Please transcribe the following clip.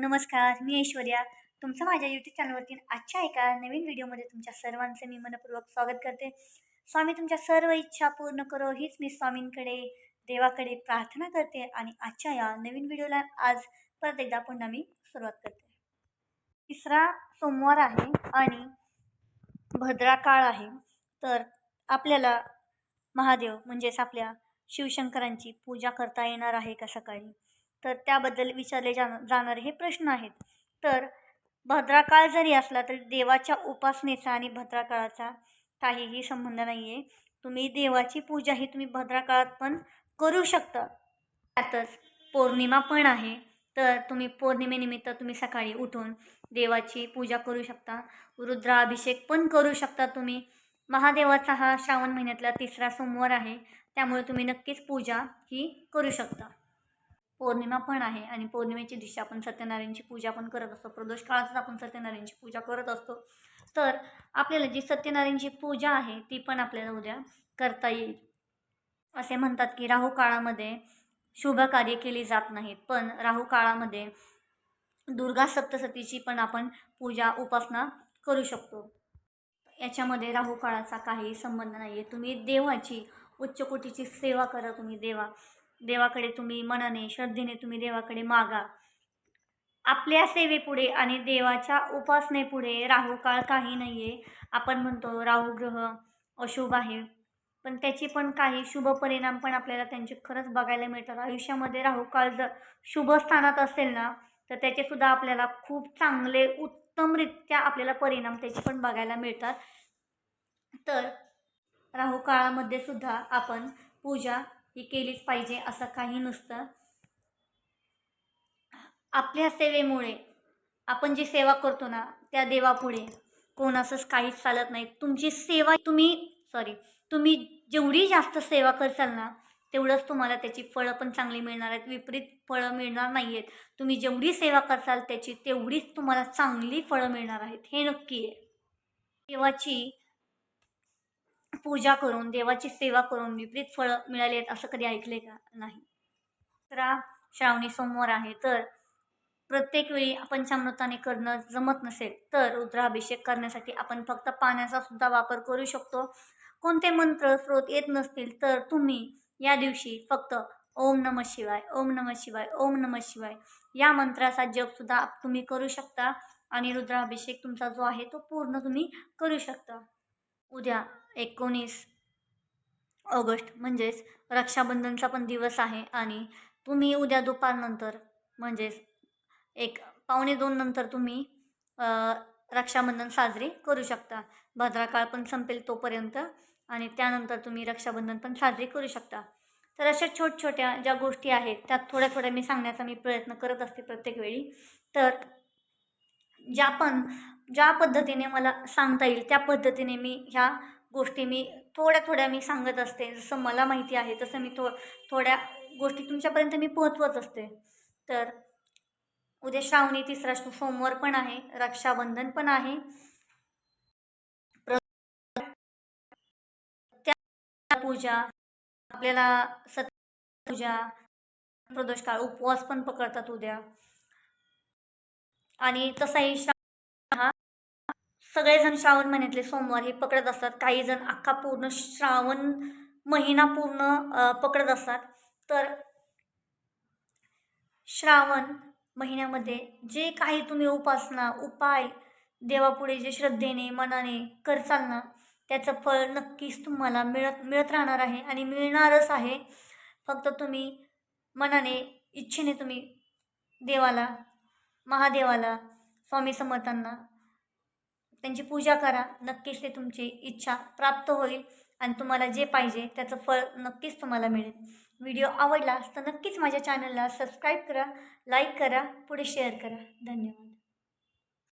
नमस्कार मी ऐश्वर्या. तुमचं माझ्या यूट्यूब चॅनलवरती आजच्या एका नवीन व्हिडिओमध्ये तुमच्या सर्वांचं मी मनपूर्वक स्वागत करते. स्वामी तुमच्या सर्व इच्छा पूर्ण करो हीच मी स्वामींकडे देवाकडे प्रार्थना करते आणि आजच्या या नवीन व्हिडिओला आज परत एकदा पुन्हा मी सुरुवात करते. तिसरा सोमवार आहे आणि भद्रा काळ आहे. तर आपल्याला महादेव म्हणजेच आपल्या शिवशंकरांची पूजा करता येणार आहे का सकाळी? तर त्याबद्दल विचारले जा जाणारे हे प्रश्न आहेत. तर भद्राकाळ जरी असला तरी देवाच्या उपासनेचा आणि भद्राकाळाचा काहीही संबंध नाही आहे तुम्ही देवाची पूजा ही तुम्ही भद्राकाळात पण करू शकता. त्यातच पौर्णिमा पण आहे. तर तुम्ही पौर्णिमेनिमित्त तुम्ही सकाळी उठून देवाची पूजा करू शकता. रुद्राभिषेक पण करू शकता तुम्ही. महादेवाचा हा श्रावण महिन्यातला तिसरा सोमवार आहे. त्यामुळे तुम्ही नक्कीच पूजा ही करू शकता. पौर्णिमा पण आहे आणि पौर्णिमेच्या दिवशी आपण सत्यनारायणची पूजा पण करत असतो. प्रदोष काळातच आपण सत्यनारायणची पूजा करत असतो. तर आपल्याला जी सत्यनारायणची पूजा आहे ती पण आपल्याला उद्या करता येईल. असे म्हणतात की राहू काळामध्ये शुभ कार्य केली जात नाहीत पण राहू काळामध्ये दुर्गा सप्तसतीची पण आपण पूजा उपासना करू शकतो. याच्यामध्ये राहू काळाचा काही संबंध नाही आहे तुम्ही देवाची उच्च कोटीची सेवा करा तुम्ही देवा. देवाकडे तुम्ही मनाने श्रद्धेने तुम्ही देवाकडे मागा. आपल्या सेवेपुढे आणि देवाच्या उपासनेपुढे राहू काळ काही नाही आहे आपण म्हणतो राहू ग्रह अशुभ आहे. पण त्याची पण काही शुभ परिणाम पण आपल्याला त्यांचे खरंच बघायला मिळतात. आयुष्यामध्ये राहू काळ जर शुभ स्थानात असेल ना तर त्याचेसुद्धा आपल्याला खूप चांगले उत्तमरित्या आपल्याला परिणाम त्याचे पण बघायला मिळतात. तर राहू काळामध्ये सुद्धा आपण पूजा ही केलीच पाहिजे असं काही नसतं. आपल्या सेवेमुळे आपण जी सेवा करतो ना त्या देवापुढे कोणाचंच काहीच चालत नाही. तुमची सेवा तुम्ही सॉरी तुम्ही जेवढी जास्त सेवा करसाल ना तेवढंच तुम्हाला त्याची फळं पण चांगली मिळणार आहेत. विपरीत फळं मिळणार नाही आहेत तुम्ही जेवढी सेवा करसाल त्याची तेवढीच तुम्हाला चांगली फळं मिळणार आहेत. हे नक्की आहे. देवाची पूजा करून देवाची सेवा करून विपरीत फळं मिळाली आहेत असं कधी ऐकले का? नाही. तर श्रावणी सोमवार आहे. तर प्रत्येक वेळी आपण चामृताने करणं जमत नसेल तर रुद्राभिषेक करण्यासाठी आपण फक्त पाण्याचा सुद्धा वापर करू शकतो. कोणते मंत्र स्रोत येत नसतील तर तुम्ही या दिवशी फक्त ओम नम शिवाय ओम नम शिवाय ओम नम शिवाय या मंत्राचा जपसुद्धा तुम्ही करू शकता आणि रुद्राभिषेक तुमचा जो आहे तो पूर्ण तुम्ही करू शकता. उद्या एकोणीस ऑगस्ट म्हणजेच रक्षाबंधनचा पण दिवस आहे आणि तुम्ही उद्या दुपारनंतर म्हणजेच एक पावणे दोन नंतर तुम्ही रक्षाबंधन साजरी करू शकता. भद्राकाळ पण संपेल तोपर्यंत आणि त्यानंतर तुम्ही रक्षाबंधन पण साजरी करू शकता. तर अशा छोट छोट्या ज्या गोष्टी आहेत त्यात थोड्या थोड्या मी सांगण्याचा मी प्रयत्न करत असते प्रत्येक वेळी. तर ज्या पण ज्या पद्धतीने मला सांगता येईल त्या पद्धतीने मी ह्या गोष्टी मी थोड्या थोड्या मी सांगत असते. जसं मला माहिती आहे तसं मी थो थोड्या गोष्टी तुमच्यापर्यंत मी पोहोचवत असते. तर उद्या श्रावणी तिसरा सोमवार पण आहे रक्षाबंधन पण आहे. त्या पूजा आपल्याला सत पूजा प्रदोष काळ उपवास पण पकडतात उद्या. आणि तसाही श्रावण हा. सगळेजण श्रावण महिन्यातले सोमवार हे पकडत असतात. काही जण अख्खा पूर्ण श्रावण महिना पूर्ण पकडत असतात. तर श्रावण महिन्यामध्ये जे काही तुम्ही उपासना उपाय देवापुढे जे श्रद्धेने मनाने करचाल ना त्याचं फळ नक्कीच तुम्हाला मिळत मिळत राहणार आहे आणि मिळणारच आहे. फक्त तुम्ही मनाने इच्छेने तुम्ही देवाला महादेवाला स्वामी समर्थांना. त्यांची पूजा करा नक्कीच ते तुमची इच्छा प्राप्त होईल आणि तुम्हाला जे पाहिजे त्याचं फळ नक्कीच तुम्हाला मिळेल. व्हिडिओ आवडला तर नक्कीच माझ्या चॅनलला सबस्क्राईब करा लाईक करा पुढे शेअर करा. धन्यवाद.